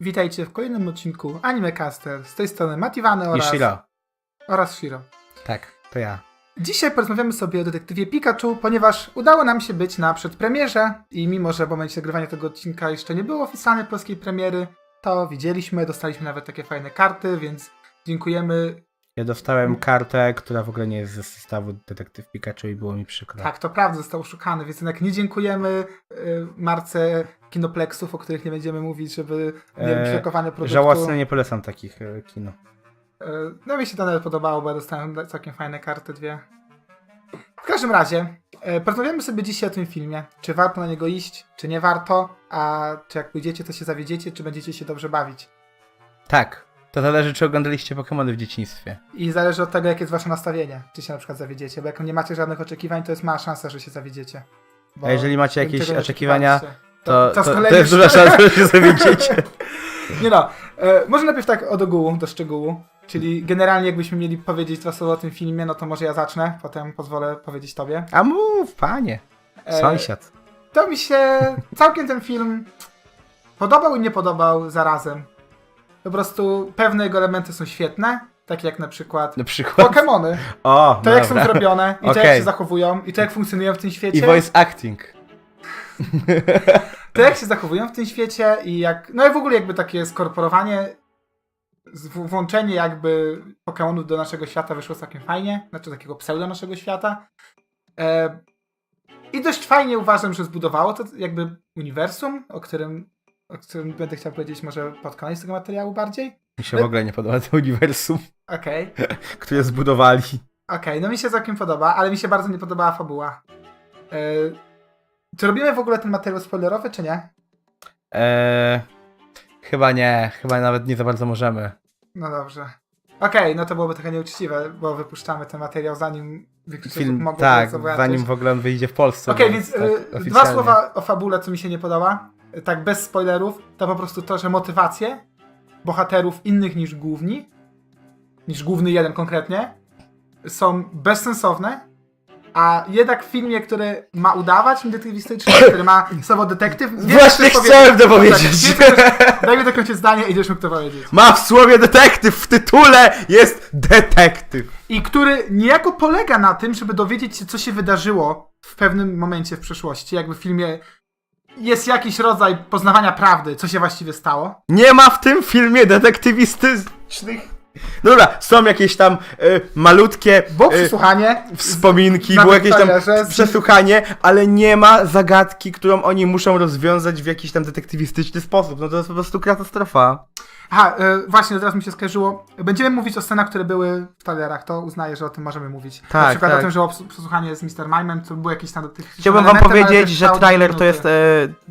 Witajcie w kolejnym odcinku Anime Caster. Z tej strony Mativany I oraz, Shiro. oraz Shiro. Tak, to ja. Dzisiaj porozmawiamy sobie o detektywie Pikachu, ponieważ udało nam się być na przedpremierze i mimo, że w momencie nagrywania tego odcinka jeszcze nie było oficjalnej polskiej premiery, to widzieliśmy, dostaliśmy nawet takie fajne karty, więc dziękujemy. Ja dostałem kartę, która w ogóle nie jest ze zestawu Detektyw Pikachu i było mi przykro. Tak, to prawda, został oszukany, więc jednak nie dziękujemy y, marce Kinoplexów, o których nie będziemy mówić, żeby nie Eee, blokowane produktu. Żałosne nie polecam takich e, kino. E, No mi się to nawet podobało, bo ja dostałem całkiem fajne karty dwie. W każdym razie, e, porozmawiamy sobie dzisiaj o tym filmie. Czy warto na niego iść, czy nie warto, a czy jak pójdziecie, to się zawiedziecie, czy będziecie się dobrze bawić. Tak, to zależy czy oglądaliście Pokémony w dzieciństwie. I zależy od tego, jakie jest wasze nastawienie, czy się na przykład zawiedziecie, bo jak nie macie żadnych oczekiwań, to jest mała szansa, że się zawiedziecie. Bo A jeżeli macie jakieś nie oczekiwania, oczekiwaliście. To, to, to, kolei jest duża szansa, że się zawiedziecie. Nie no, e, może najpierw tak od ogółu do szczegółu. Czyli generalnie jakbyśmy mieli powiedzieć dwa słowa o tym filmie, no to może ja zacznę, potem pozwolę powiedzieć tobie. A mów, panie. E, Sąsiad. To mi się całkiem ten film podobał i nie podobał zarazem. Po prostu pewne jego elementy są świetne, takie jak na przykład Na przykład. Pokémony. O, To jak są dobra. zrobione i to jak Okej. się zachowują i to jak funkcjonują w tym świecie. I voice acting. To jak się zachowują w tym świecie i jak. No i w ogóle jakby takie skorporowanie, z- w- włączenie jakby Pokémonów do naszego świata wyszło całkiem fajnie, znaczy takiego pseudo naszego świata. E, I dość fajnie uważam, że zbudowało to jakby uniwersum, o którym, o którym będę chciał powiedzieć może pod koniec tego materiału bardziej. Mi się w ogóle nie podoba to uniwersum, Okej, które zbudowali. okej, no mi się całkiem podoba, ale mi się bardzo nie podobała fabuła. E, czy robimy w ogóle ten materiał spoilerowy, czy nie? Eee, chyba nie, chyba nawet nie za bardzo możemy. No dobrze. Okej, no to byłoby trochę nieuczciwe, bo wypuszczamy ten materiał zanim Film, mogło tak, zobaczyć. zanim w ogóle on wyjdzie w Polsce. Okej, więc więc tak, y, dwa oficjalnie. słowa o fabule, co mi się nie podoba. Tak, bez spoilerów, to po prostu to, że motywacje bohaterów innych niż główni, niż główny jeden konkretnie, są bezsensowne, a jednak w filmie, który ma udawać detektywistyczny, który ma słowo detektyw... Właśnie chciałem to powiedzieć. powiedzieć. Tak, wiesz, Daj mi dokończyć zdanie i idziesz mógł to powiedzieć. Ma w słowie detektyw, w tytule jest detektyw. I który niejako polega na tym, żeby dowiedzieć się, co się wydarzyło w pewnym momencie w przeszłości. Jakby w filmie jest jakiś rodzaj poznawania prawdy, co się właściwie stało. Nie ma w tym filmie detektywistycznych. Dobra, są jakieś tam y, malutkie Było y, przesłuchanie. wspominki, na było jakieś tam z- przesłuchanie, ale nie ma zagadki, którą oni muszą rozwiązać w jakiś tam detektywistyczny sposób. No to jest po prostu katastrofa. Aha, e, właśnie, teraz mi się skojarzyło. Będziemy mówić o scenach, które były w trailerach, to uznaję, że o tym możemy mówić. na Tak, przykład tak. o tym, że ps- przesłuchanie z Mr. Mimem, to było jakieś tam tych Chciałbym wam powiedzieć, że trailer to jest e,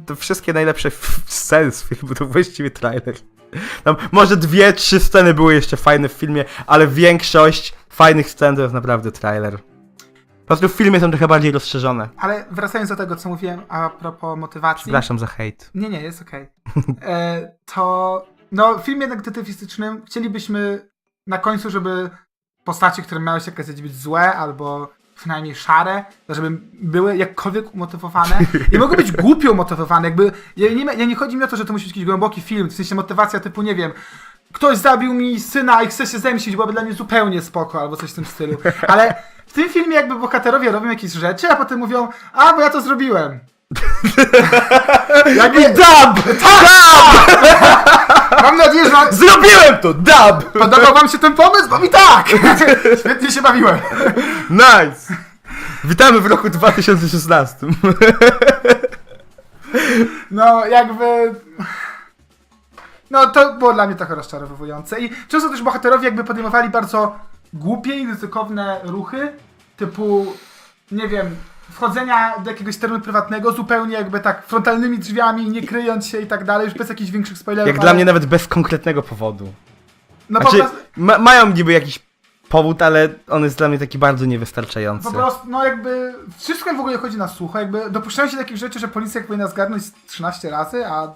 to wszystkie najlepsze f- sceny z filmu, to właściwie trailer. Tam może dwie, trzy sceny były jeszcze fajne w filmie, ale większość fajnych scen to jest naprawdę trailer. Po prostu w filmie są trochę bardziej rozszerzone. Ale wracając do tego, co mówiłem a propos motywacji. Przepraszam za hejt. Nie, nie, jest okej. E, To, no, w filmie detektywistycznym chcielibyśmy na końcu, żeby postaci, które miały się okazać być złe albo przynajmniej szare, żeby były jakkolwiek umotywowane i mogły być głupio umotywowane. Jakby, ja nie, ja nie chodzi mi o to, że to musi być jakiś głęboki film, w sensie motywacja typu, nie wiem, ktoś zabił mi syna i chce się zemścić, byłoby dla mnie zupełnie spoko, albo coś w tym stylu. Ale w tym filmie jakby bohaterowie robią jakieś rzeczy, a potem mówią, a bo ja to zrobiłem. jakby, Dub! mam nadzieję, że Zrobiłem to! Dub! podobał wam się ten pomysł, bo mi tak! Świetnie się bawiłem. Nice! Witamy w roku 2016. No, jakby... No, to było dla mnie trochę rozczarowujące. I często też bohaterowie jakby podejmowali bardzo głupie i ryzykowne ruchy, typu, nie wiem, wchodzenia do jakiegoś terenu prywatnego zupełnie jakby tak frontalnymi drzwiami, nie kryjąc się i tak dalej, już bez jakichś większych spoilerów. Jak ale- dla mnie nawet bez konkretnego powodu. No po Znaczy, prostu... ma mają niby jakiś powód, ale on jest dla mnie taki bardzo niewystarczający. Po prostu, no jakby wszystko w ogóle chodzi na sucho, jakby dopuszczają się takich rzeczy, że policja powinna zgarnąć 13 razy, a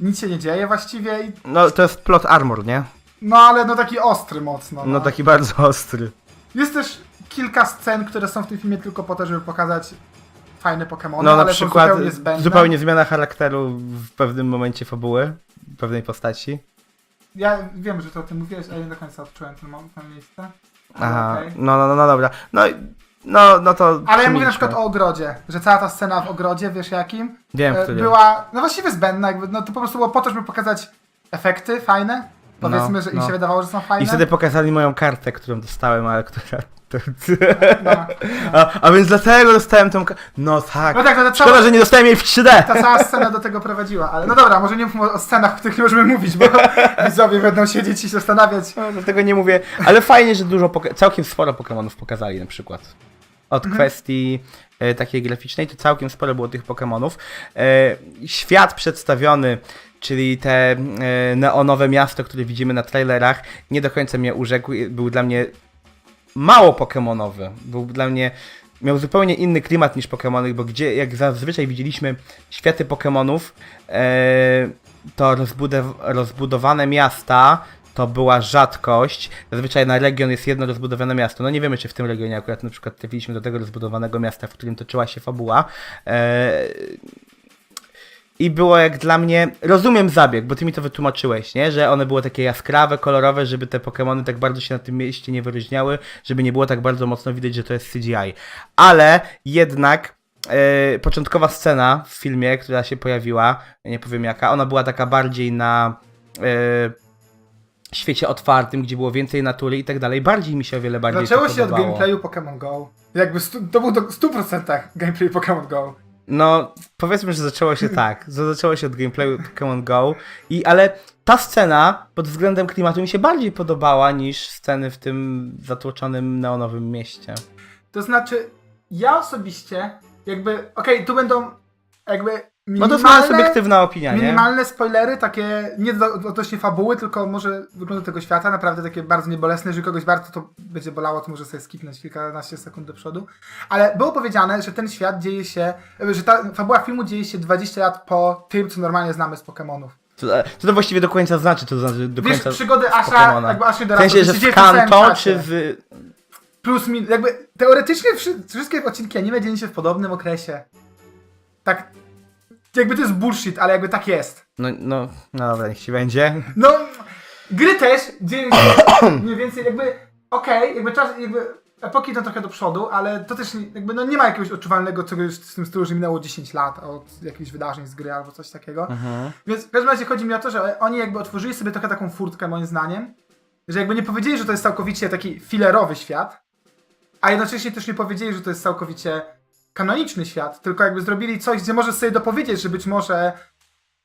nic się nie dzieje właściwie i, No to jest plot armor, nie? no ale no taki ostry mocno. No taki bardzo ostry. Jest też kilka scen, które są w tym filmie tylko po to, żeby pokazać fajne Pokémony, No na ale przykład zupełnie zbędne. zupełnie zmiana charakteru w pewnym momencie fabuły. pewnej postaci. Ja wiem, że to o tym mówiłeś, ale nie do końca odczułem ten moment na miejsce. Ale Aha, okej. no, no, no, no dobra. No, i- no, no to. Ale ja mówię na przykład o ogrodzie, że cała ta scena w ogrodzie, wiesz jakim, Wiem, e, który. była no właściwie zbędna, jakby, no to po prostu było po to, żeby pokazać efekty fajne, powiedzmy, No, że im no. się wydawało, że są fajne. I wtedy pokazali moją kartę, którą dostałem, ale która. To... No, A, a więc dlatego dostałem tą. ka- No tak. no tak, no to Szkoda, cała, że nie dostałem jej w 3D. ta cała scena do tego prowadziła, ale no dobra, może nie mówmy o scenach, o których nie możemy mówić, bo widzowie będą siedzieć i się zastanawiać. No, dlatego nie mówię. Ale fajnie, że dużo, poka- całkiem sporo Pokemonów pokazali na przykład. Od Mhm. kwestii e, takiej graficznej, to całkiem sporo było tych Pokemonów. E, świat przedstawiony, czyli te e, neonowe miasto, które widzimy na trailerach, nie do końca mnie urzekł. Był dla mnie mało Pokemonowy. Był dla mnie. Miał zupełnie inny klimat niż Pokemony, bo gdzie, jak zazwyczaj widzieliśmy światy Pokemonów, e, to rozbudow- rozbudowane miasta to była rzadkość. Zazwyczaj na region jest jedno rozbudowane miasto. No nie wiemy, czy w tym regionie akurat na przykład trafiliśmy do tego rozbudowanego miasta, w którym toczyła się fabuła. E, I było jak dla mnie, rozumiem zabieg, bo ty mi to wytłumaczyłeś, nie? Że one były takie jaskrawe, kolorowe, żeby te Pokémony tak bardzo się na tym mieście nie wyróżniały, żeby nie było tak bardzo mocno widać, że to jest CGI. Ale jednak e, początkowa scena w filmie, która się pojawiła, nie powiem jaka, ona była taka bardziej na e, świecie otwartym, gdzie było więcej natury i tak dalej. Bardziej mi się o wiele bardziej Zaczęło się od podobało. gameplayu Pokémon Go. Jakby stu, to był do 100% gameplay Pokémon Go. No, powiedzmy, że zaczęło się tak. Zaczęło się od gameplayu Pokémon Go. I ale ta scena pod względem klimatu mi się bardziej podobała niż sceny w tym zatłoczonym neonowym mieście. To znaczy, ja osobiście, jakby, okej, tu będą jakby No to jest moja subiektywna opinia, nie? minimalne spoilery, takie nie do, odnośnie fabuły, tylko może wyglądu tego świata, naprawdę takie bardzo niebolesne, jeżeli kogoś bardzo to będzie bolało, to może sobie skipnąć kilkanaście sekund do przodu. Ale było powiedziane, że ten świat dzieje się, że ta fabuła filmu dzieje się 20 lat po tym, co normalnie znamy z Pokémonów. Co, co to właściwie do końca znaczy? To znaczy do Wiesz, końca przygody Asha, Pokemona. jakby Ash się W sensie, że w Kanto, czy w... Plus min, jakby teoretycznie wszy- wszystkie odcinki anime dzieją się w podobnym okresie. Tak, jakby to jest bullshit, ale jakby tak jest. No, no, no dobra, niech ci będzie. No, gry też dzieją się mniej więcej jakby, okej, jakby czas, jakby epoki idą trochę do przodu, ale to też nie- jakby no nie ma jakiegoś odczuwalnego czegoś w tym stylu, że minęło 10 lat od jakichś wydarzeń z gry albo coś takiego. Więc w każdym razie chodzi mi o to, że oni jakby otworzyli sobie trochę taką furtkę moim zdaniem, że jakby nie powiedzieli, że to jest całkowicie taki filerowy świat, a jednocześnie też nie powiedzieli, że to jest całkowicie kanoniczny świat, tylko jakby zrobili coś, gdzie możesz sobie dopowiedzieć, że być może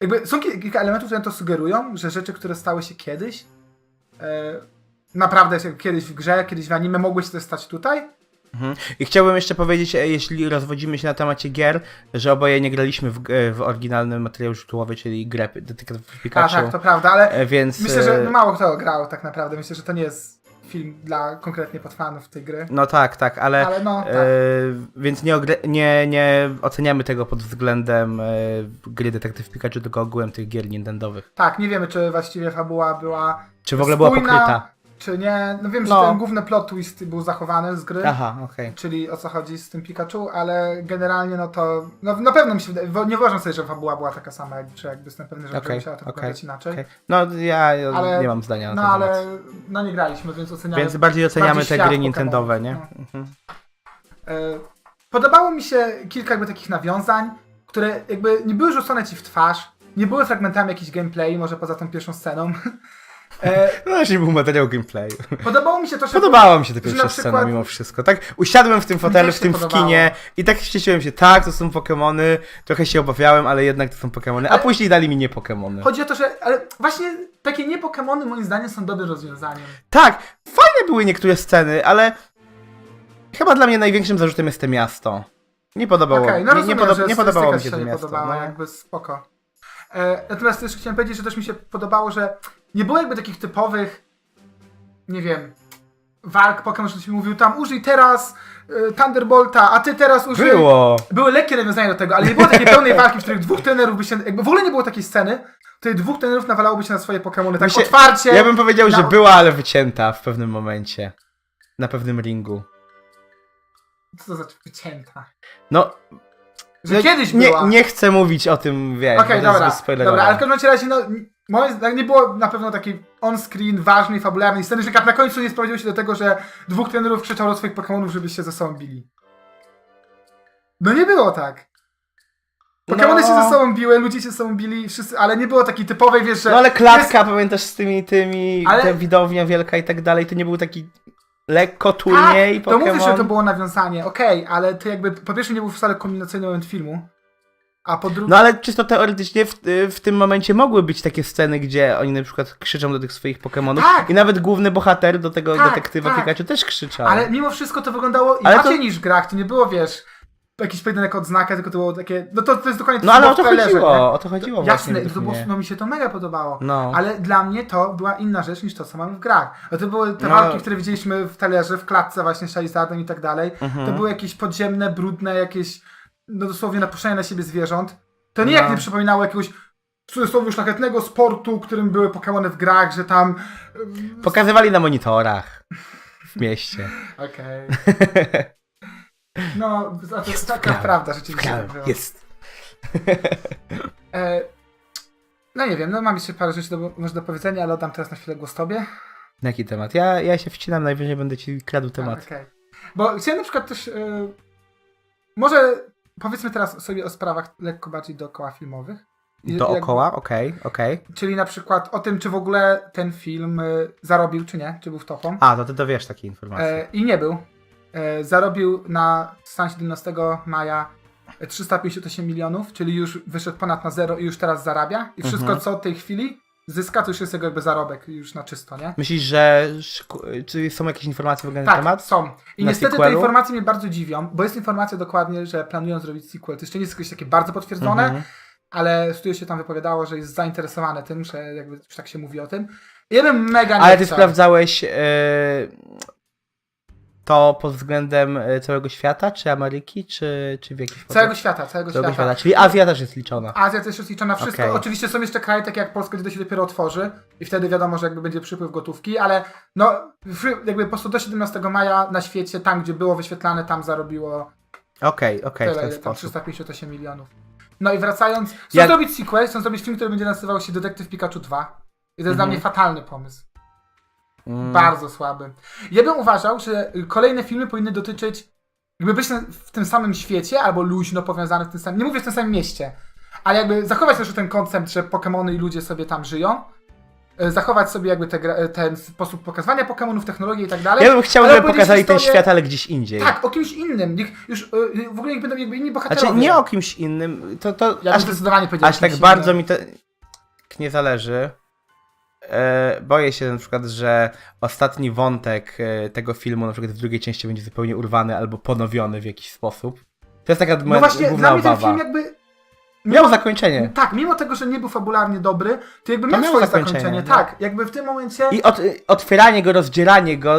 jakby są ki- kilka elementów, które to sugerują, że rzeczy, które stały się kiedyś, e, naprawdę kiedyś w grze, kiedyś w anime mogły się też stać tutaj. Mhm. I chciałbym jeszcze powiedzieć, e, jeśli rozwodzimy się na temacie gier, że oboje nie graliśmy w, g- w oryginalny materiał źródłowy, czyli grę Detective A Pikachu. tak, to prawda, ale E, Więc... myślę, że e, mało kto grał tak naprawdę. Myślę, że to nie jest film dla konkretnie podfanów tej gry. No tak, tak, ale... Ale no, tak. E, więc nie, nie, nie oceniamy tego pod względem e, gry Detective Pikachu, tylko ogółem tych gier Nintendowych. Tak, nie wiemy, czy właściwie fabuła była Czy w ogóle była spójna, pokryta? Czy nie. No wiem, że No. ten główny plot twist był zachowany z gry. Aha, okej. Czyli o co chodzi z tym Pikachu, ale generalnie no to, no na pewno mi się wydaje, wo- nie uważam sobie, że fabuła była taka sama, jak- czy jakby jestem pewny, że Okej, musiała to okej, wyglądać inaczej. okej. No ja, ja Ale- nie mam zdania na No ten temat. ale no nie graliśmy, więc oceniamy. Więc bardziej oceniamy bardziej te świat gry Pokemonów, Nintendowe, nie? no. Mhm. E, Podobało mi się kilka jakby takich nawiązań, które jakby nie były rzucone ci w twarz, nie były fragmentami jakichś gameplay, może poza tą pierwszą sceną. E, No właśnie był materiał gameplayu. Podobało mi się to, że... Podobała mi się ta pierwsza na scena przykład- mimo wszystko. Tak, usiadłem w tym fotelu, też w się tym w podobało. kinie i tak ścieszyłem się, tak, to są Pokemony, trochę się obawiałem, ale jednak to są Pokemony, a Ale- później dali mi nie Pokemony. Chodzi o to, że ale właśnie takie nie Pokemony moim zdaniem są dobrym rozwiązaniem. Tak, fajne były niektóre sceny, ale chyba dla mnie największym zarzutem jest to miasto. Nie podobało, Okej, no nie, rozumiem, nie, że nie podobało mi się stylistyka to nie miasto. podobała, No. jakby spoko. E, natomiast też chciałem powiedzieć, że też mi się podobało, że nie było jakby takich typowych, nie wiem, walk Pokémon, że się mówił tam użyj teraz e, Thunderbolta, a ty teraz użyj... Było! Były lekkie nawiązania do tego, ale nie było takiej pełnej walki, w których dwóch trenerów by się... Jakby w ogóle nie było takiej sceny, w której dwóch trenerów nawalałoby się na swoje Pokémony tak Myślę- otwarcie. Ja bym powiedział, że No. była, ale wycięta w pewnym momencie. Na pewnym ringu. Co to znaczy wycięta? No, Że Ja kiedyś nie, była. nie chcę mówić o tym, wiesz, Okej, jest dobra, dobra, ale w każdym razie, no, moim zdaniem nie było na pewno takiej on-screen, ważnej, fabularnej sceny, że na końcu nie sprowadziło się do tego, że dwóch trenerów krzyczało do swoich Pokemonów, żeby się ze sobą bili. No nie było tak. Pokemony No. się ze sobą biły, ludzie się ze sobą bili, wszyscy, ale nie było takiej typowej, wiesz, że... No ale klatka, jest- pamiętasz, z tymi, tymi, Ale- te widownia wielka i tak dalej, to nie był taki lekko turniej tak, to Pokémon. mówisz, że to było nawiązanie, okej, ale to jakby, po pierwsze nie był wcale kombinacyjny moment filmu, a po drugie... No ale czysto teoretycznie w, w tym momencie mogły być takie sceny, gdzie oni na przykład krzyczą do tych swoich Pokémonów Tak. i nawet główny bohater do tego Tak, detektywa tak. Pikachu też krzyczał. Ale mimo wszystko to wyglądało inaczej to- niż w grach. To nie było, wiesz, jakiś pojedynek odznaka, tylko to było takie. No to, to jest dokładnie to, No ale było o to trailerze, chodziło, nie? o to chodziło właśnie. Jasne, to było, mnie. no mi się to mega podobało. No. Ale dla mnie to była inna rzecz niż to, co mamy w grach. No to były te No. walki, które widzieliśmy w talerze, w klatce właśnie z Charizardem i tak dalej. Mhm. To były jakieś podziemne, brudne, jakieś no dosłownie napuszczanie na siebie zwierząt. To nie No. nie przypominało jakiegoś w cudzysłowie szlachetnego sportu, którym były Pokémony w grach, że tam... Pokazywali na monitorach w mieście. Okej. No, a to jest taka wgrałem. prawda rzeczywiście. Wgrałem, jest. E, no nie wiem, no mam jeszcze parę rzeczy do, może do powiedzenia, ale oddam teraz na chwilę głos tobie. Na jaki temat? Ja, ja się wcinam, najwyżej będę ci kradł A, temat. okej. Bo chciałem na przykład też, e, może powiedzmy teraz sobie o sprawach lekko bardziej dookoła filmowych. Dookoła? Okej, okej. Czyli na przykład o tym, czy w ogóle ten film e, zarobił, czy nie, czy był w topą. A, to ty dowiesz takie informacje. E, I nie był. E, zarobił na stan 17 maja 358 milionów, czyli już wyszedł ponad na zero i już teraz zarabia. I wszystko, Mhm. co od tej chwili zyska, to już jest jego jakby zarobek już na czysto, nie? Myślisz, że czy są jakieś informacje w ogóle na Tak, temat? są. I Na niestety te sequelu? informacje mnie bardzo dziwią, bo jest informacja dokładnie, że planują zrobić sequel. To jeszcze nie jest jakieś takie bardzo potwierdzone, Mhm. ale studio się tam wypowiadało, że jest zainteresowane tym, że jakby już tak się mówi o tym. Ja bym mega nie Ale ty chciał. sprawdzałeś e, to pod względem e, całego świata, czy Ameryki, czy, czy w jakiś sposób? Całego świata, całego, Całego świata. świata. Czyli Azja też jest liczona. Azja też jest liczona wszystko. Okej. Oczywiście są jeszcze kraje takie jak Polska, gdzie to się dopiero otworzy i wtedy wiadomo, że jakby będzie przypływ gotówki, ale no jakby po prostu do 17 maja na świecie, tam gdzie było wyświetlane, tam zarobiło Okej, okej, w tyle, ten sposób. 358 milionów. No i wracając, chcą Jak- zrobić sequel, chcą zrobić film, który będzie nazywał się Detektyw Pikachu 2. I to jest dla Mhm. mnie fatalny pomysł. Mm. Bardzo słaby. Ja bym uważał, że kolejne filmy powinny dotyczyć, jakby być w tym samym świecie, albo luźno powiązane w tym samym, nie mówię w tym samym mieście, ale jakby zachować też ten koncept, że Pokémony i ludzie sobie tam żyją, e, zachować sobie jakby te, e, ten sposób pokazywania Pokémonów, technologię i tak dalej. Ja bym chciał, żeby pokazali ten historię- świat, ale gdzieś indziej. Tak, o kimś innym. Niech już e, w ogóle niech będą jakby inni bohaterowie. Znaczy nie o kimś innym, to, to Ja aż, zdecydowanie powiedział aż tak bardzo innym. mi to nie zależy. E, boję się na przykład, że ostatni wątek e, tego filmu na przykład w drugiej części będzie zupełnie urwany albo ponowiony w jakiś sposób. To jest taka No moja właśnie, główna dla mnie ten obawa. film jakby... Miał zakończenie. Tak, mimo tego, że nie był fabularnie dobry, to jakby To miał miał swoje zakończenie, zakończenie. no. Tak, jakby w tym momencie... I od, otwieranie go, rozdzieranie go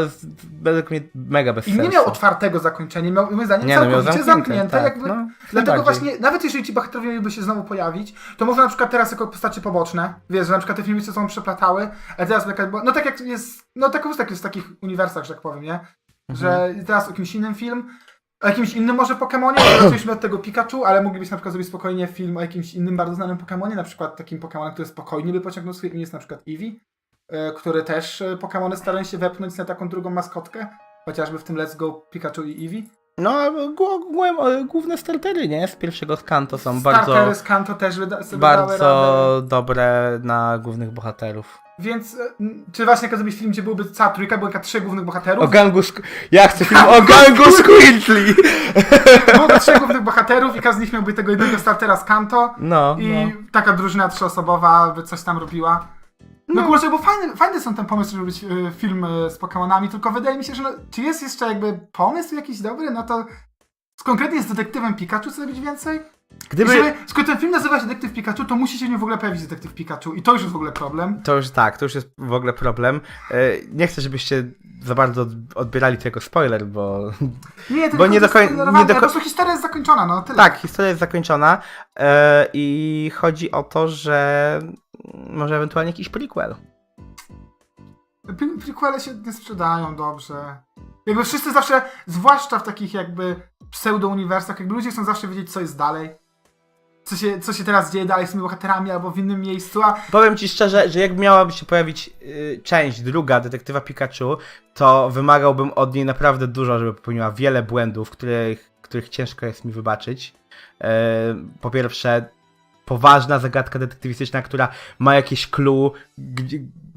według mnie mega bez I sensu. nie miał otwartego zakończenia, miał moim zdaniem Nie, no, całkowicie zamknięte, zamknięte. tak, jakby, no, dlatego właśnie, nawet jeżeli ci bohaterowie mieliby się znowu pojawić, to można na przykład teraz jako postacie poboczne, wiesz, że na przykład te filmy się sobą przeplatały, a teraz no tak jak jest, no tak jest, w takich uniwersach, że tak powiem, nie? Że teraz o kimś innym film, o jakimś innym może Pokemonie, zaczęliśmy od tego Pikachu, ale moglibyśmy na przykład zrobić spokojnie film o jakimś innym bardzo znanym Pokemonie, na przykład takim Pokemonem, który spokojnie by pociągnął swoje imię, jest na przykład Eevee, e, który też e, Pokemony starają się wepchnąć na taką drugą maskotkę, chociażby w tym Let's Go Pikachu i Eevee. No, głó- główne startery, nie? Z pierwszego skanto są bardzo, Startery z Kanto też wyda- sobie dały radę. bardzo dobre na głównych bohaterów. Więc e, czy właśnie jak zrobić film, gdzie byłby cała trójka, były trzech głównych bohaterów? O gangu Sk- Ja chcę film o gangu Squintly! Byłoby trzech głównych bohaterów i każdy z nich miałby tego jednego startera z Kanto No, i no. taka drużyna trzyosobowa by coś tam robiła. No, kurczę, bo fajny, fajny są ten pomysł, żeby być e, film e, z Pokemonami, tylko wydaje mi się, że no, czy jest jeszcze jakby pomysł jakiś dobry, no to z konkretnie z detektywem Pikachu chce robić więcej? Gdyby... Żeby, skoro ten film nazywa się Detektyw Pikachu, to musi się w nim w ogóle pojawić Detektyw Pikachu i to już jest w ogóle problem. To już tak, to już jest w ogóle problem. E, Nie chcę, żebyście za bardzo od- odbierali to jako spoiler, bo Nie, to Bo nie do nie do Po prostu historia jest zakończona, no tyle. tak, historia jest zakończona e, i chodzi o to, że może ewentualnie jakiś prequel. Pre- Prequele się nie sprzedają dobrze. Jakby wszyscy zawsze, zwłaszcza w takich jakby pseudo-uniwersach, jakby ludzie chcą zawsze wiedzieć, co jest dalej. Co się, co się teraz dzieje dalej z tymi bohaterami albo w innym miejscu, a Powiem ci szczerze, że jak miałaby się pojawić y, część druga Detektywa Pikachu, to wymagałbym od niej naprawdę dużo, żeby popełniła wiele błędów, których, których ciężko jest mi wybaczyć. E, po pierwsze, poważna zagadka detektywistyczna, która ma jakieś clue,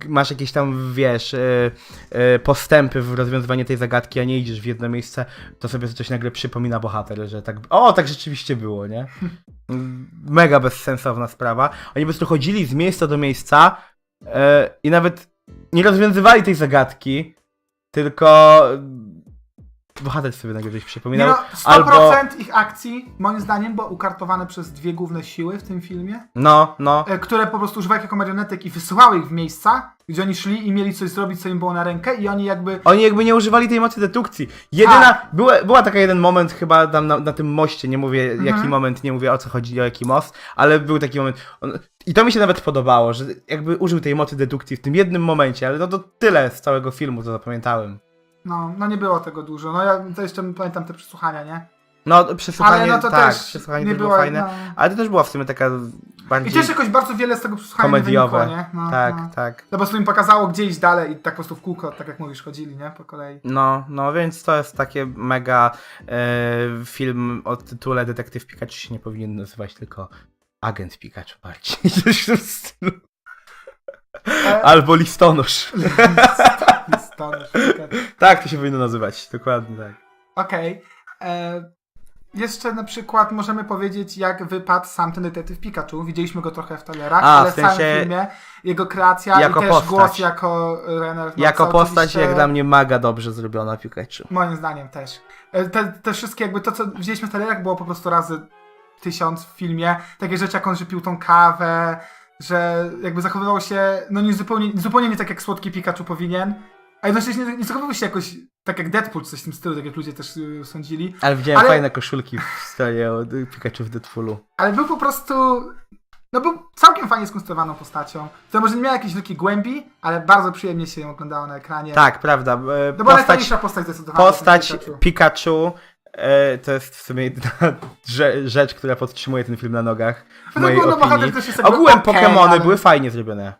masz jakieś tam, wiesz, e, e, postępy w rozwiązywaniu tej zagadki, a nie idziesz w jedno miejsce, to sobie coś nagle przypomina bohater, że tak, o, tak rzeczywiście było, nie? Mega bezsensowna sprawa. Oni po prostu chodzili z miejsca do miejsca e, i nawet nie rozwiązywali tej zagadki, tylko bohater sobie nagle coś nie przypominał. no, 100% albo- ich akcji, moim zdaniem, było ukartowane przez dwie główne siły w tym filmie, No, no. e, które po prostu używały jako marionetek i wysyłały ich w miejsca, gdzie oni szli i mieli coś zrobić, co im było na rękę i oni jakby Oni jakby nie używali tej mocy dedukcji. Jedyna, była, była taka jeden moment chyba tam na, na tym moście, nie mówię Mhm. jaki moment, nie mówię o co chodzi, o jaki most, ale był taki moment. I to mi się nawet podobało, że jakby użył tej mocy dedukcji w tym jednym momencie, ale no to tyle z całego filmu, co zapamiętałem. No, no nie było tego dużo. No ja to jeszcze pamiętam te przesłuchania, nie? No, przesłuchanie, Ale no to tak, też przesłuchanie nie też było było, fajne, no. ale to też była w sumie taka I bardziej też jakoś bardzo wiele z tego przesłuchania komediowe. nie wynikło, nie? No, tak, no. tak. To po prostu im pokazało, gdzie iść dalej i tak po prostu w kółko, tak jak mówisz, chodzili, nie? Po kolei. No, no więc to jest takie mega e, film o tytule Detektyw Pikachu się nie powinien nazywać tylko Agent Pikachu bardziej. Coś w tym stylu. E, Albo listonosz. listonosz, Tak to się powinno nazywać, dokładnie tak. Okej. E, Jeszcze na przykład możemy powiedzieć, jak wypadł sam ten detektyw Pikachu. Widzieliśmy go trochę w trailerach, A, ale w sensie filmie jego kreacja jako i też postać. głos jako Renner. no, Jako postać jak dla mnie maga dobrze zrobiona Pikachu. Moim zdaniem też. E, Te, te wszystkie jakby to, co widzieliśmy w trailerach było po prostu razy tysiąc w filmie. Takie rzeczy jak on, że pił tą kawę, że jakby zachowywał się, no nie zupełnie, zupełnie nie tak jak słodki Pikachu powinien. A jednocześnie nie, nie zachowywał się jakoś tak jak Deadpool, coś w tym stylu, tak jak ludzie też y, sądzili. Ale widziałem Ale- fajne koszulki w stronie o Pikachu w Deadpoolu. Ale był po prostu. No był całkiem fajnie skonstruowaną postacią. To może nie miała jakiejś wielkiej głębi, ale bardzo przyjemnie się ją oglądało na ekranie. Tak, prawda. e, była Postać, najfajniejsza postać zdecydowanie. postać Pikachu. Pikachu e, to jest w sumie jedyna rze- rzecz, która podtrzymuje ten film na nogach. W No mojej bo, no, bohater opinii. Ogółem okej, Pokémony ale- były fajnie zrobione.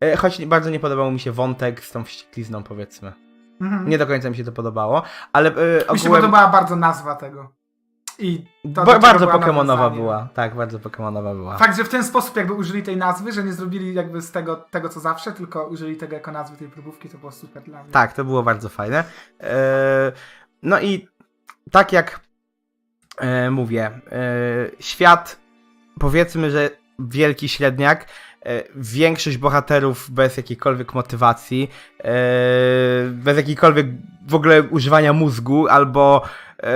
E, Choć bardzo nie podobał mi się wątek z tą wścieklizną, powiedzmy. Mhm. Nie do końca mi się to podobało, ale e, Mi się ogółem podobała bardzo nazwa tego. I to, ba- bardzo pokemonowa była. Tak, bardzo pokemonowa była. Fakt, że w ten sposób jakby użyli tej nazwy, że nie zrobili jakby z tego, tego co zawsze, tylko użyli tego jako nazwy tej próbówki, to było super dla mnie. Tak, to było bardzo fajne. E, No i tak jak mówię, świat, powiedzmy, że wielki średniak, większość bohaterów bez jakiejkolwiek motywacji, e, bez jakiejkolwiek w ogóle używania mózgu albo e,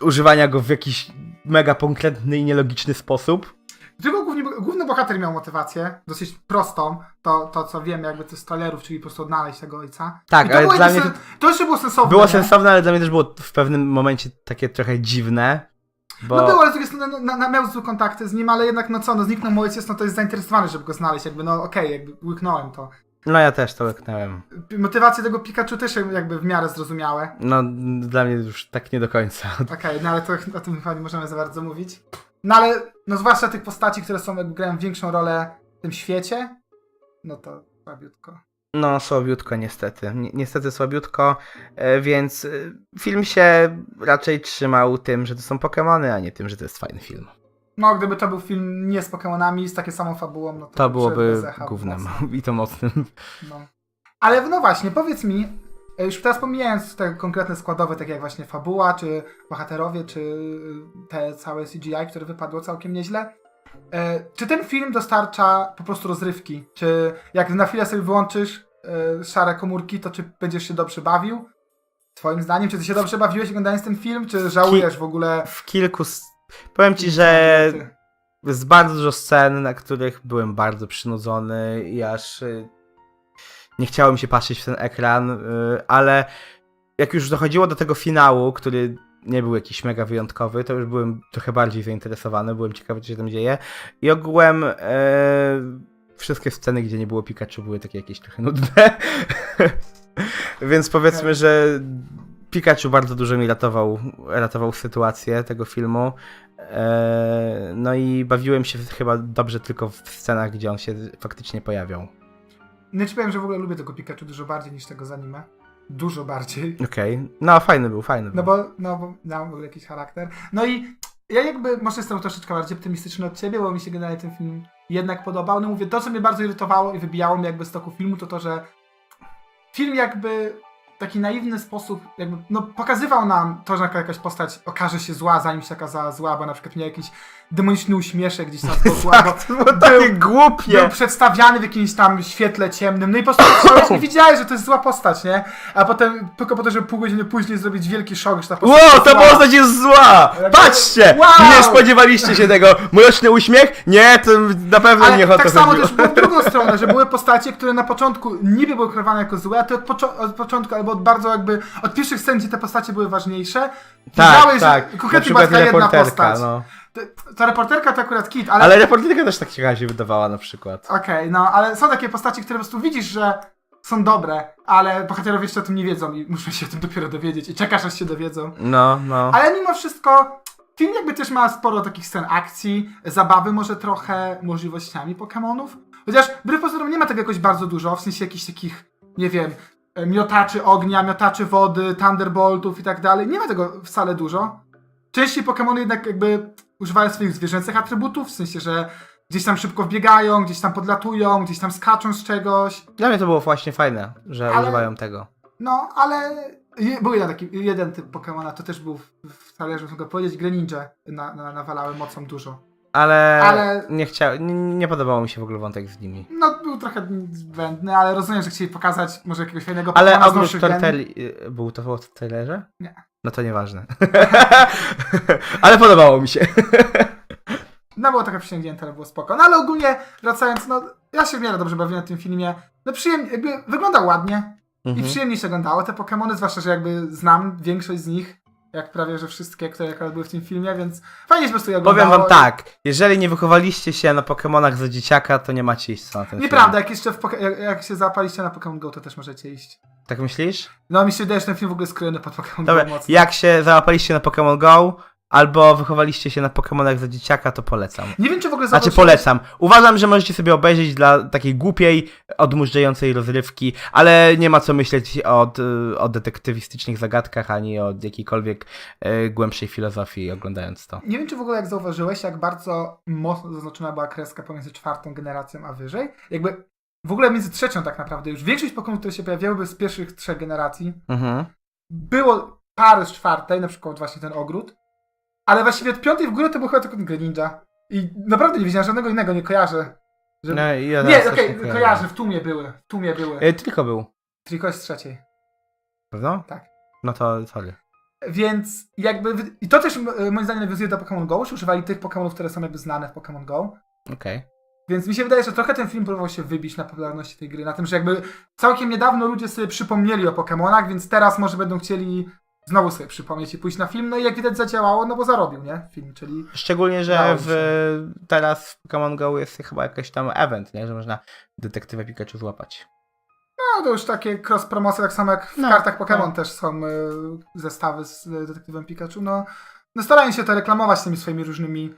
używania go w jakiś mega konkretny i nielogiczny sposób. Tylko główny, główny bohater miał motywację, dosyć prostą, to, to co wiemy jakby to z trailerów, czyli po prostu odnaleźć tego ojca. Tak, to ale dla mnie sen- to jeszcze było sensowne. Było nie? sensowne, ale dla mnie też było w pewnym momencie takie trochę dziwne. Bo... No było, ale z drugiej strony no, na, na, miał złe kontakty z nim, ale jednak no co, no zniknął mu ojciec, no to jest zainteresowany, żeby go znaleźć, jakby no okej, jakby łyknąłem to. No ja też to łyknąłem. Motywacje tego Pikachu też jakby w miarę zrozumiałe. No dla mnie już tak nie do końca. Okej, no ale to o tym chyba nie możemy za bardzo mówić. No ale, no zwłaszcza tych postaci, które są, jakby grają większą rolę w tym świecie, no to słabiutko. No słabiutko niestety. Ni- niestety słabiutko, e, więc e, film się raczej trzymał tym, że to są Pokémony, a nie tym, że to jest fajny film. No, gdyby to był film nie z Pokémonami, z taką samą fabułą, no to, To by byłoby gównem mocno. i to mocnym. No. Ale no właśnie, powiedz mi, e, już teraz pomijając te konkretne składowe, takie jak właśnie fabuła, czy bohaterowie, czy te całe CGI, które wypadło całkiem nieźle, e, czy ten film dostarcza po prostu rozrywki? Czy jak na chwilę sobie wyłączysz e, szare komórki, to czy będziesz się dobrze bawił? Twoim zdaniem, czy ty się dobrze bawiłeś oglądając ten film, czy żałujesz w ogóle? W kilku... Powiem ci, że jest bardzo dużo scen, na których byłem bardzo przynudzony i aż y, nie chciało mi się patrzeć w ten ekran, y, ale jak już dochodziło do tego finału, który nie był jakiś mega wyjątkowy, to już byłem trochę bardziej zainteresowany, byłem ciekawy, co się tam dzieje. I ogółem e, wszystkie sceny, gdzie nie było Pikachu, były takie jakieś trochę nudne. Więc powiedzmy, że Pikachu bardzo dużo mi ratował, ratował sytuację tego filmu. Eee, no i bawiłem się chyba dobrze tylko w scenach, gdzie on się faktycznie pojawiał. Nie ci powiem, że w ogóle lubię tego Pikachu dużo bardziej niż tego z anime. Dużo bardziej. Okej. No, fajny był, fajny był. No bo, no bo miał w ogóle jakiś charakter. No i ja jakby może jestem troszeczkę bardziej optymistyczny od ciebie, bo mi się generalnie ten film jednak podobał. No mówię, to co mnie bardzo irytowało i wybijało mnie jakby z toku filmu, to to, że film jakby taki naiwny sposób jakby, no pokazywał nam to, że jakaś postać okaże się zła, zanim się okazała zła, bo na przykład miał jakiś demoniczny uśmieszek gdzieś tam z boku, albo Tak, to było takie był głupie! przedstawiany w jakimś tam świetle ciemnym, no i po prostu i widziałeś, że to jest zła postać, nie? A potem tylko po to, żeby pół godziny później zrobić wielki szok, że ta postać Wow, ta postać jest zła! Patrzcie! Wow! Nie spodziewaliście się tego! Mroczny uśmiech? Nie, to na pewno Ale nie to tak samo chodziło. też było w drugą stronę, że były postacie, które na początku niby były kreowane jako złe, a ty od, od początku, albo od bardzo jakby, od pierwszych scen, gdzie te postacie były ważniejsze, Tak, widziałeś, tak. że konkretnie była taka jedna postać. no. Ta- Ta reporterka to akurat kit, ale... Ale reporterka też tak ciekawie się wydawała na przykład. Okej, no, ale są takie postacie, które po prostu widzisz, że są dobre, ale bohaterowie jeszcze o tym nie wiedzą i muszą się o tym dopiero dowiedzieć i czekasz, aż się dowiedzą. No, no. Ale mimo wszystko film jakby też ma sporo takich scen akcji, zabawy może trochę możliwościami Pokémonów. Chociaż wbrew pozorom nie ma tego jakoś bardzo dużo, w sensie jakichś takich, nie wiem, miotaczy ognia, miotaczy wody, thunderboltów i tak dalej. Nie ma tego wcale dużo. Częściej Pokémony jednak jakby używają swoich zwierzęcych atrybutów, w sensie, że gdzieś tam szybko wbiegają, gdzieś tam podlatują, gdzieś tam skaczą z czegoś. Dla mnie to było właśnie fajne, że Ale- używają tego. No, ale był jeden taki, jeden typ Pokemona, to też był w, talerzu, mogę powiedzieć, Greninja na, na, nawalały mocą dużo. Ale, Ale- nie chciałem, nie, nie podobało mi się w ogóle wątek z nimi. No, był trochę zbędny, ale rozumiem, że chcieli pokazać może jakiegoś fajnego Ale ogród. Tortelli, y, był to w trailerze? Nie. No to nieważne. ale podobało mi się. No, było trochę przyciągnięte, ale było spoko. No, ale ogólnie, wracając, no, ja się w miarę dobrze bawiłem na tym filmie. No, przyjemnie, jakby wyglądał ładnie i Mhm. przyjemnie się oglądało te Pokemony, zwłaszcza, że jakby znam większość z nich, jak prawie, że wszystkie, które akurat były w tym filmie, więc fajnie się po prostu je Powiem oglądało. wam tak, jeżeli nie wychowaliście się na Pokemonach za dzieciaka, to nie macie iść na ten Nieprawda, jak jeszcze w Poke- jak, jak się zapaliście na Pokémon Go, to też możecie iść. film. Tak myślisz? No mi się wydaje, że ten film w ogóle jest skrojony pod Pokémon Dobra, Go mocno. jak się załapaliście na Pokémon Go, albo wychowaliście się na Pokemonach za dzieciaka, to polecam. Nie wiem, czy w ogóle Znaczy polecam. Uważam, że możecie sobie obejrzeć dla takiej głupiej, odmurzającej rozrywki, ale nie ma co myśleć o, o detektywistycznych zagadkach, ani o jakiejkolwiek e, głębszej filozofii oglądając to. Nie wiem, czy w ogóle jak zauważyłeś, jak bardzo mocno zaznaczona była kreska pomiędzy czwartą generacją a wyżej. Jakby w ogóle między trzecią tak naprawdę. Już większość Pokémonów, które się pojawiały z pierwszych trzech generacji, Mhm. było pary z czwartej, na przykład właśnie ten ogród, ale właściwie od piątej w górę to był chyba tylko ten Greninja. I naprawdę nie widziałem żadnego innego, nie kojarzę. Że... No, i ja nie, teraz też okej, kojarzę. kojarzę, w tłumie były, w tłumie były. E, tylko był, Tylko jest z trzeciej. prawda? Tak. No to sorry. Więc jakby. I to też m- moim zdaniem nawiązuje do Pokémon Go, że używali tych Pokémonów, które są jakby znane w Pokémon Go. Okej. Więc mi się wydaje, że trochę ten film próbował się wybić na popularności tej gry. Na tym, że jakby całkiem niedawno ludzie sobie przypomnieli o Pokémonach, więc teraz może będą chcieli znowu sobie przypomnieć i pójść na film. No i jak widać zadziałało, no bo zarobił, nie? Film, czyli. Szczególnie, że w, teraz w Pokémon Go jest chyba jakiś tam event, nie? Że można detektywa Pikachu złapać. No to już takie cross promocje, tak samo jak w No, kartach Pokémon no. też są y, zestawy z y, detektywem Pikachu. No, no starają się to reklamować tymi swoimi różnymi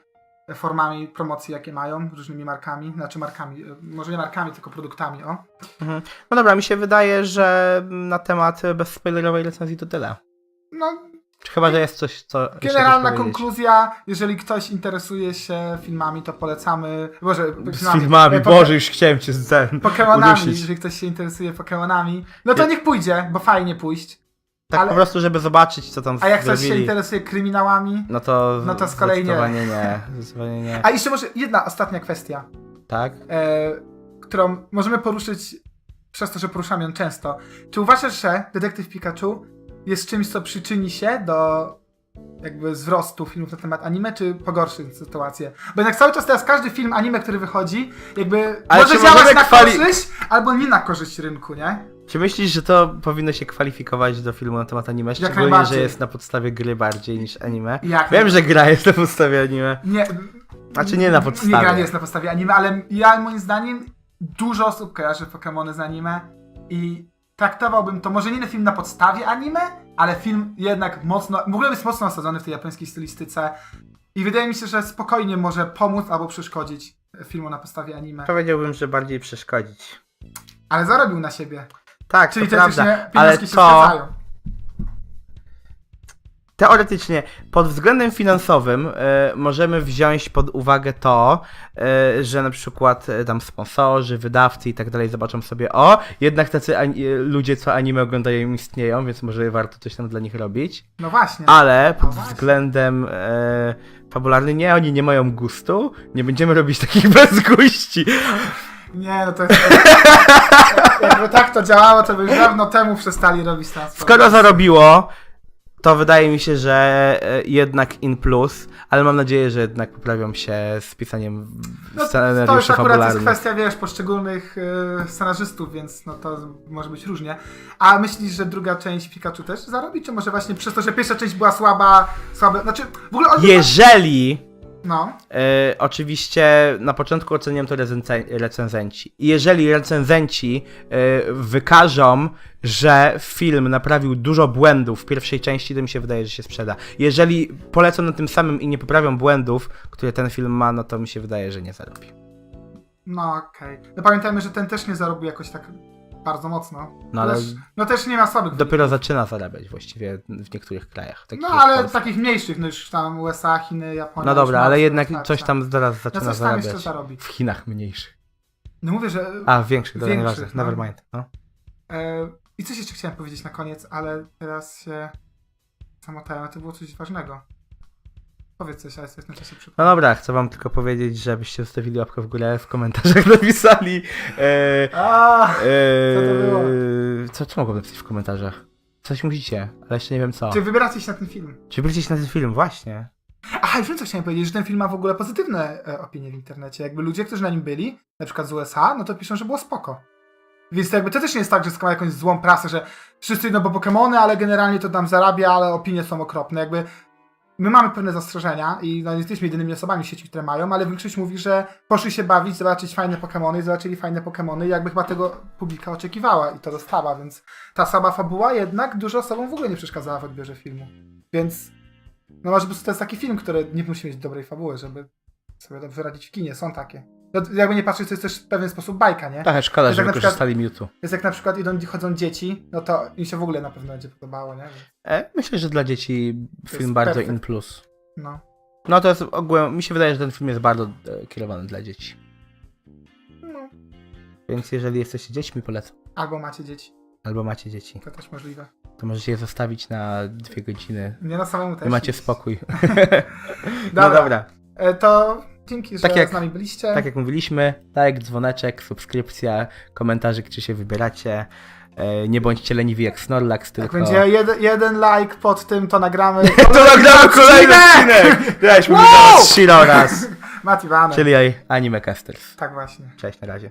formami promocji, jakie mają, różnymi markami, znaczy markami, y, może nie markami, tylko produktami, o. No dobra, mi się wydaje, że na temat bezspoilerowej recenzji to tyle. No, Chyba, że jest coś, co. generalna konkluzja, jeżeli ktoś interesuje się filmami, to polecamy, Boże, Z filmami, Boże, już chciałem cię ten Pokemonami, jeżeli ktoś się interesuje Pokemonami, no to niech pójdzie, bo fajnie pójść. Tak ale- po prostu, żeby zobaczyć, co tam A jak ktoś się zrobili. interesuje kryminałami, No to, No to z kolei nie. nie. Zdecydowanie nie. a jeszcze może jedna ostatnia kwestia. Tak? e, którą możemy poruszyć przez to, że poruszamy ją często. Czy uważasz, że Detektyw Pikachu jest czymś, co przyczyni się do jakby wzrostu filmów na temat anime, czy pogorszy sytuację? Bo jednak cały czas teraz każdy film anime, który wychodzi, jakby Ale może czy działać możemy na kwali- korzyść, albo nie na korzyść rynku, nie? Czy myślisz, że to powinno się kwalifikować do filmu na temat anime? Szczególnie, że jest na podstawie gry bardziej niż anime. Jak Wiem, że gra jest na podstawie anime. Nie, Znaczy nie na podstawie. Nie gra nie jest na podstawie anime, ale ja moim zdaniem dużo osób kojarzy Pokémony z anime i traktowałbym to może nie na film na podstawie anime, ale film jednak mocno, w ogóle jest mocno osadzony w tej japońskiej stylistyce i wydaje mi się, że spokojnie może pomóc albo przeszkodzić filmu na podstawie anime. Powiedziałbym, że bardziej przeszkodzić. Ale zarobił na siebie. Tak, Czyli to prawda, ale się to. Teoretycznie pod względem finansowym e, możemy wziąć pod uwagę to, e, że na przykład e, tam sponsorzy, wydawcy i tak dalej zobaczą sobie, o, jednak tacy ani- ludzie, co anime oglądają istnieją, więc może warto coś tam dla nich robić. No właśnie. Ale pod właśnie. względem e, fabularnym nie, oni nie mają gustu, nie będziemy robić takich bezguści. Nie, no to jest... Jakby tak to działało, to by już dawno temu przestali robić teraz. Skoro zarobiło, to wydaje mi się, że e, jednak in plus, ale mam nadzieję, że jednak poprawią się z pisaniem No, to już scenariuszy akurat jest kwestia, wiesz, poszczególnych y, scenarzystów, więc no to może być różnie. A myślisz, że druga część Pikachu też zarobi? Czy może właśnie przez to, że pierwsza część była słaba, słaba, znaczy w ogóle... Jeżeli No, e, oczywiście na początku oceniam to recenzenci. I Jeżeli recenzenci e, wykażą, że film naprawił dużo błędów w pierwszej części, to mi się wydaje, że się sprzeda. Jeżeli polecą na tym samym i nie poprawią błędów, które ten film ma, no to mi się wydaje, że nie zarobi. no okej. No pamiętajmy, że ten też nie zarobił jakoś tak bardzo mocno. No ale Też, no też nie ma słabych dopiero zaczyna zarabiać właściwie w niektórych krajach. No ale takich mniejszych, no już tam USA, Chiny, Japonia. No dobra, ale jednak coś tam zaraz No zaczyna jeszcze zarabiać. W Chinach mniejszych. No mówię, że... A, większych, dobra, Większych, nieważne. no. Nevermind. No. E, I coś jeszcze chciałem powiedzieć na koniec, ale teraz się zamotałem, a to było coś ważnego. Powiedz coś, ale jest na czasie no przypomnę. dobra, chcę wam tylko powiedzieć, żebyście zostawili łapkę w górę, w komentarzach napisali. E, A, e, Co to było? Co, co mogą napisać w komentarzach? Coś musicie, ale jeszcze nie wiem co. czy wybieracie się na ten film? Czy byliście na ten film? Właśnie. Aha, już wiem co chciałem powiedzieć, że ten film ma w ogóle pozytywne e, opinie w internecie. Jakby ludzie, którzy na nim byli, na przykład z USA, no to piszą, że było spoko. Więc to jakby to też nie jest tak, że skala jakąś złą prasę, że wszyscy idą po Pokémony, ale generalnie to tam zarabia, ale opinie są okropne. Jakby my mamy pewne zastrzeżenia i no, nie jesteśmy jedynymi osobami w sieci, które mają, ale większość mówi, że poszli się bawić, zobaczyć fajne Pokémony, zobaczyli fajne Pokémony i jakby chyba tego publika oczekiwała i to dostała, więc ta słaba fabuła jednak dużo osobom w ogóle nie przeszkadzała w odbiorze filmu. Więc no może po prostu to jest taki film, który nie musi mieć dobrej fabuły, żeby sobie dobrze radzić w kinie. Są takie. No, jakby nie patrzeć, to jest też w pewien sposób bajka, nie? Trochę szkoda, Tak że wykorzystali Mewtwo. Jest jak na przykład idą, chodzą dzieci, no to im się w ogóle na pewno będzie podobało, nie? E, myślę, że dla dzieci film bardzo perfekt. in plus. No. No to jest ogółem, mi się wydaje, że ten film jest bardzo e, kierowany dla dzieci. no. Więc jeżeli jesteście dziećmi, polecam. Albo macie dzieci, Albo macie dzieci, to też możliwe. to możecie je zostawić na dwie godziny Nie na samemu też. i macie spokój. Dobra. No dobra, E, To dzięki, że Tak jak- z nami byliście. tak jak mówiliśmy, like, dzwoneczek, subskrypcja, komentarzyk, czy się wybieracie. E, Nie bądźcie leniwi jak Snorlax, Jak tylko... będzie jeden, jeden like pod tym, to nagramy. To nagramy kolejny odcinek! Do was Shiro raz. Mati. Czyli Anime Casters. Tak właśnie. Cześć, na razie.